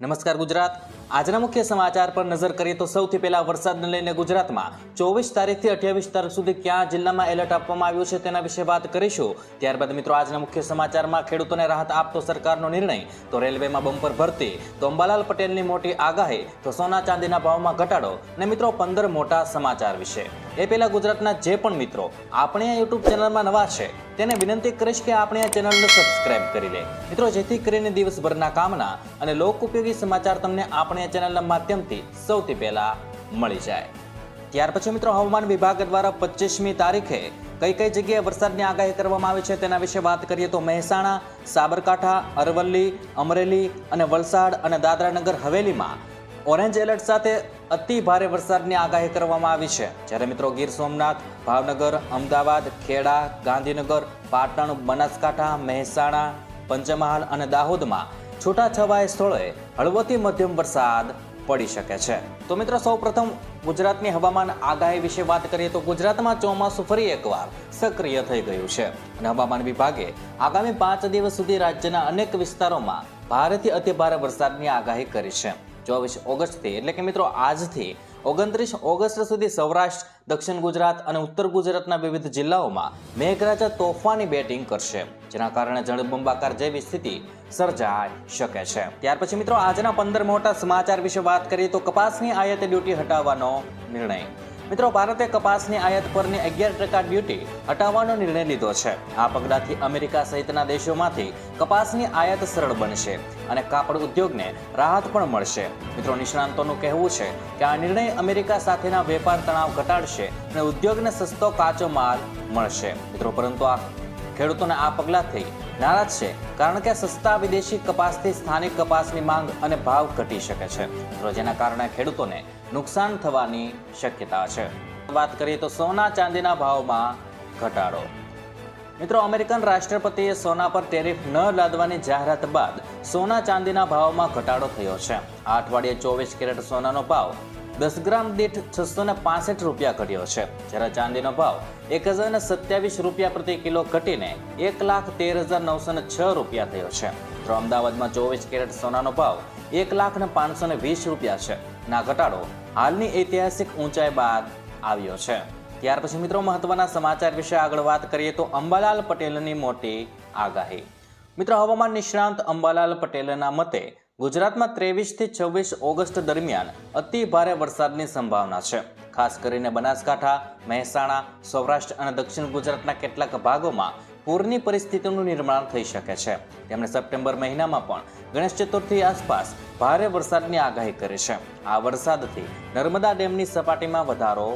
નમસ્કાર ગુજરાત. આજના મુખ્ય સમાચાર પર નજર કરીએ તો સૌથી પહેલા વરસાદને લઈને ગુજરાતમાં ચોવીસ તારીખથી અઠ્યાવીસ તારીખ સુધી ક્યાં જિલ્લામાં એલર્ટ આપવામાં આવ્યું છે તેના વિશે વાત કરીશું. ત્યારબાદ મિત્રો આજના મુખ્ય સમાચારમાં ખેડૂતોને રાહત આપતો સરકારનો નિર્ણય. તો રેલવેમાં બમ્પર ભરતી, તો અંબાલાલ પટેલની મોટી આગાહી, તો સોના ચાંદીના ભાવમાં ઘટાડો અને મિત્રો પંદર મોટા સમાચાર વિશે. એ પહેલાં ગુજરાતના જે પણ મિત્રો, આપણે આ યુટ્યુબ ચેનલમાં નવા છે, તેને વિનંતી કરીશ કે આપણે આ ચેનલને સબસ્ક્રાઇબ કરી લે. મિત્રો, જેથી કરીને દિવસભરના કામના અને લોક ઉપયોગી સમાચાર તમને આપણે આ ચેનલના માધ્યમથી સૌથી પહેલા મળી જાય. ત્યાર પછી મિત્રો હવામાન વિભાગ દ્વારા પચીસમી તારીખે કઈ કઈ જગ્યાએ વરસાદની આગાહી કરવામાં આવી છે તેના વિશે વાત કરીએ તો મહેસાણા, સાબરકાંઠા, અરવલ્લી, અમરેલી અને વલસાડ અને દાદરાનગર હવેલીમાં ઓરેન્જ એલર્ટ સાથે અતિ ભારે વરસાદની આગાહી કરવામાં આવી છે. જ્યારે મિત્રો ગીર સોમનાથ, ભાવનગર, અમદાવાદ, ખેડા, ગાંધીનગર, પાટણ, બનાસકાંઠા, મહેસાણા, પંચમહાલ અને દાહોદમાં છૂટાછવાયા સ્થળોએ હળવોથી મધ્યમ વરસાદ પડી શકે છે. તો મિત્રો, સૌપ્રથમ ગુજરાતની હવામાન આગાહી વિશે વાત કરીએ તો ગુજરાતમાં ચોમાસું ફરી એકવાર સક્રિય થઈ ગયું છે. અને હવામાન વિભાગે આગામી પાંચ દિવસ સુધી રાજ્યના અનેક વિસ્તારોમાં ભારેથી અતિભારે વરસાદની આગાહી કરી છે. ચોવીસ ઓગસ્ટથી, એટલે કે મિત્રો, આજથી ઓગણત્રીસ ઓગસ્ટ સુધી સૌરાષ્ટ્ર, દક્ષિણ ગુજરાત અને ઉત્તર ગુજરાતના વિવિધ જિલ્લાઓમાં મેઘરાજા તોફાની બેટિંગ કરશે, જેના કારણે જળબંબાકાર જેવી સ્થિતિ સર્જાઈ શકે છે. ત્યાર પછી મિત્રો, આજના પંદર મોટા સમાચાર વિશે વાત કરીએ તો કપાસની આયાત ડ્યુટી હટાવવાનો નિર્ણય. મિત્રો, ભારતે કપાસની આયાત પરની અગિયાર ટકા ડ્યુટી હટાવવાનો નિર્ણય લીધો છે. આ પગલાંથી અમેરિકા સહિતના દેશોમાંથી કપાસની આયાત સરળ બનશે અને કાપડ ઉદ્યોગને રાહત પણ મળશે. મિત્રો, નિષ્ણાંતોનું કહેવું છે કે આ નિર્ણય અમેરિકા સાથેના વેપાર તણાવ ઘટાડશે અને ઉદ્યોગને સસ્તો કાચો માલ મળશે. મિત્રો, પરંતુ આ ખેડૂતોને આ પગલાંથી નારાજ છે, કારણ કે સસ્તા વિદેશી કપાસથી સ્થાનિક કપાસની માંગ અને ભાવ ઘટી શકે છે. મિત્રો જેના કારણે ખેડૂતોને નુકસાન થવાની શક્યતા છે. વાત કરીએ તો સોના ચાંદીના ભાવમાં ઘટાડો. મિત્રો, અમેરિકન રાષ્ટ્રપતિએ સોના પર ટેરિફ ન લાદવાની જાહેરાત બાદ સોના ચાંદીના ભાવમાં ઘટાડો થયો છે. આ અઠવાડિયે ચોવીસ કેરેટ સોનાનો ભાવ દસ ગ્રામ દીઠ છસો ને પાસઠ રૂપિયા ઘટ્યો છે. જ્યારે ચાંદીનો ભાવ એક હજાર ને સત્યાવીસ રૂપિયા પ્રતિ કિલો ઘટીને એક લાખ તેર હજાર નવસો ને છ રૂપિયા થયો છે. તો અમદાવાદમાં ચોવીસ કેરેટ સોનાનો ભાવ એક લાખ ને પાંચસો ને વીસ રૂપિયા છે. ના ઘટાડો હાલની ઐતિહાસિક ઊંચાઈ બાદ આવ્યો છે. ત્યાર પછી મિત્રો મહત્વના સમાચાર વિશે આગળ વાત કરીએ તો અંબાલાલ પટેલની મોટી આગાહી. મિત્રો હવામાન નિષ્ણાંત અંબાલાલ પટેલના મતે ગુજરાતમાં ત્રેવીસથી છવ્વીસ ઓગસ્ટ દરમિયાન અતિ ભારે વરસાદની સંભાવના છે. ખાસ કરીને બનાસકાંઠા, મહેસાણા, સૌરાષ્ટ્ર અને દક્ષિણ ગુજરાતના કેટલાક ભાગોમાં પૂરની પરિસ્થિતિનું નિર્માણ થઈ શકે છે. તેમણે સપ્ટેમ્બર મહિનામાં પણ ગણેશ ચતુર્થી આસપાસ ભારે વરસાદની આગાહી કરી છે. આ વરસાદથી નર્મદા ડેમની સપાટીમાં વધારો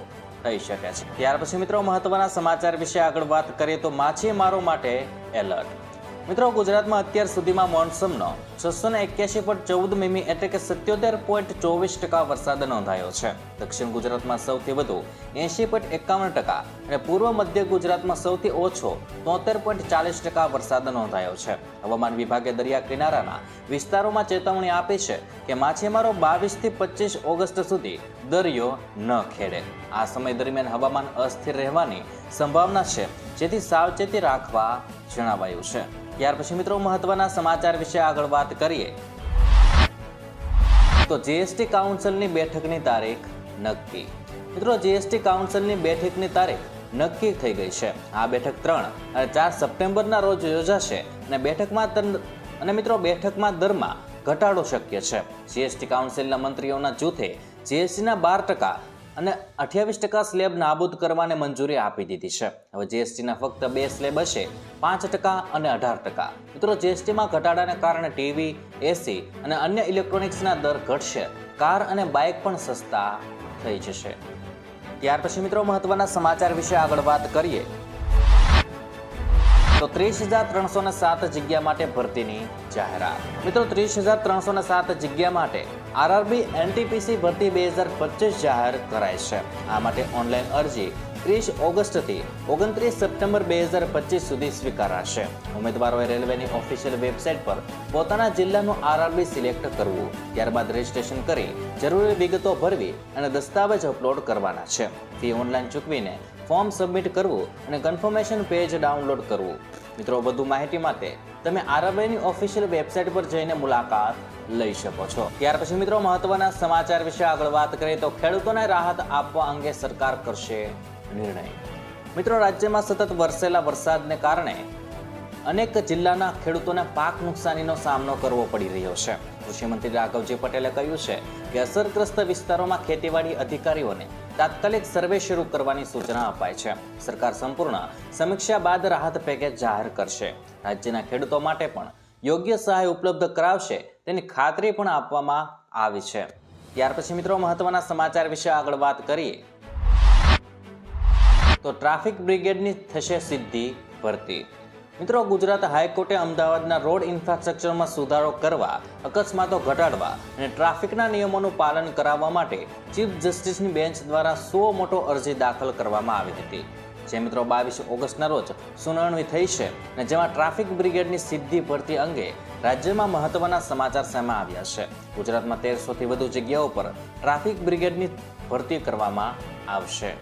થઈ શકે છે. ત્યાર પછી મિત્રો મહત્વના સમાચાર વિશે આગળ વાત કરીએ તો માછીમારો માટે એલર્ટ. મિત્રો, ગુજરાતમાં અત્યાર સુધીમાં મોન્સૂનનો છસો ને એક્યાસી પોઈન્ટ ચૌદ મીમી એટલે કે સત્યોતેર પોઈન્ટ ચોવીસ ટકા વરસાદ નોંધાયો છે. દક્ષિણ ગુજરાતમાં સૌથી વધુ એંશી પોઈન્ટ એકાવન ટકા અને પૂર્વ મધ્ય ગુજરાતમાં સૌથી ઓછો તોતેર પોઈન્ટ ચાલીસ ટકા વરસાદ નોંધાયો છે. હવામાન વિભાગે દરિયા કિનારાના વિસ્તારોમાં ચેતવણી આપી છે કે માછીમારો બાવીસથી પચીસ ઓગસ્ટ સુધી દરિયો ન ખેડે. આ સમય દરમિયાન હવામાન અસ્થિર રહેવાની સંભાવના છે, જેથી સાવચેતી રાખવા જણાવાયું છે. ત્યાર પછી મિત્રો મહત્વના સમાચાર વિશે આગળ વાત કરીએ. તો જીએસટી કાઉન્સિલની બેઠકની તારીખ નક્કી. મિત્રો જીએસટી કાઉન્સિલની બેઠકની તારીખ નક્કી થઈ ગઈ છે. આ બેઠક ત્રણ અને ચાર સપ્ટેમ્બરના રોજ યોજાશે અને બેઠકમાં અને મિત્રો બેઠકમાં દરમાં ઘટાડો શક્ય છે. જીએસટી કાઉન્સિલના મંત્રીઓના જૂથે જીએસટીના બાર ટકા અને અઠ્યાવીસ ટકા સ્લેબ નાબૂદ કરવાને મંજૂરી આપી દીધી છે. હવે જીએસટીના ફક્ત બે સ્લેબ હશે, પાંચ ટકા અને અઢાર ટકા. મિત્રો જીએસટીમાં ઘટાડાને કારણે ટીવી એસી અને અન્ય ઇલેક્ટ્રોનિક્સના દર ઘટશે. કાર અને બાઇક પણ સસ્તા થઈ જશે. ત્યાર પછી મિત્રો, મહત્વના સમાચાર વિશે આગળ વાત કરીએ. તો ત્રીસ હજાર ત્રણસો સાત જગ્યા માટે ભરતીની જાહેરાત. મિત્રો, ત્રીસ હજાર ત્રણસો સાત જગ્યા માટે આરઆરબી એનટીપીસી ભરતી બે હજાર પચીસ જાહેર કરાય છે. આ માટે ઓનલાઈન અરજી ત્રીસ ઓગસ્ટથી ઓગણત્રીસ સપ્ટેમ્બર બે હજાર પચીસ સુધી સ્વીકારાશે. ઉમેદવારોએ રેલવેની ઓફિશિયલ વેબસાઇટ પર પોતાના જિલ્લાનું આરઆરબી સિલેક્ટ કરવું, ત્યારબાદ રજીસ્ટ્રેશન કરી જરૂરી વિગતો ભરવી અને દસ્તાવેજ અપલોડ કરવાના છે. ફી ઓનલાઈન ચૂકવીને ફોર્મ સબમિટ કરવું અને કન્ફર્મેશન પેજ ડાઉનલોડ કરવું. મિત્રો, વધુ માહિતી માટે તમે આરબીઆઈની ઓફિશિયલ વેબસાઇટ પર જઈને મુલાકાત લઈ શકો છો. ત્યાર પછી મિત્રો, મહત્વના સમાચાર વિશે આગળ વાત કરીએ તો ખેડૂતોને રાહત આપવા અંગે સરકાર કરશે નિર્ણય. મિત્રો, રાજ્યમાં સતત વરસેલા વરસાદને કારણે અનેક જિલ્લાના ખેડૂતોને પાક નુકસાનીનો સામનો કરવો પડી રહ્યો છે. કૃષિમંત્રી રાઘવજી પટેલે કહ્યું છે કે અસરગ્રસ્ત વિસ્તારોમાં ખેતીવાડી અધિકારીઓને તાત્કાલિક સર્વે શરૂ કરવાની સૂચના અપાઈ છે. સરકાર સંપૂર્ણ સમીક્ષા બાદ રાહત પેકેજ જાહેર કરશે. રાજ્યના ખેડૂતો માટે પણ યોગ્ય સહાય ઉપલબ્ધ કરાવશે તેની ખાતરી પણ આપવામાં આવી છે. ત્યાર પછી મિત્રો મહત્વના સમાચાર વિશે આગળ વાત કરીએ. તો ટ્રાફિક બ્રિગેડની થશે સિદ્ધિ ભરતી. મિત્રો, ગુજરાત હાઈકોર્ટે અમદાવાદના રોડ ઇન્ફ્રાસ્ટ્રક્ચરમાં સુધારો કરવા, અકસ્માતો ઘટાડવા અને ટ્રાફિકના નિયમોનું પાલન કરાવવા માટે ચીફ જસ્ટિસની બેન્ચ દ્વારા સો મોટો અરજી દાખલ કરવામાં આવી હતી. જે મિત્રો, બાવીસ ઓગસ્ટના રોજ સુનાવણી થઈ છે અને જેમાં ટ્રાફિક બ્રિગેડની સિદ્ધિ ભરતી અંગે રાજ્યમાં મહત્વના સમાચાર સામે આવ્યા છે. ગુજરાતમાં તેરસોથી વધુ જગ્યાઓ પર ટ્રાફિક બ્રિગેડની ભરતી કરવામાં આવશે.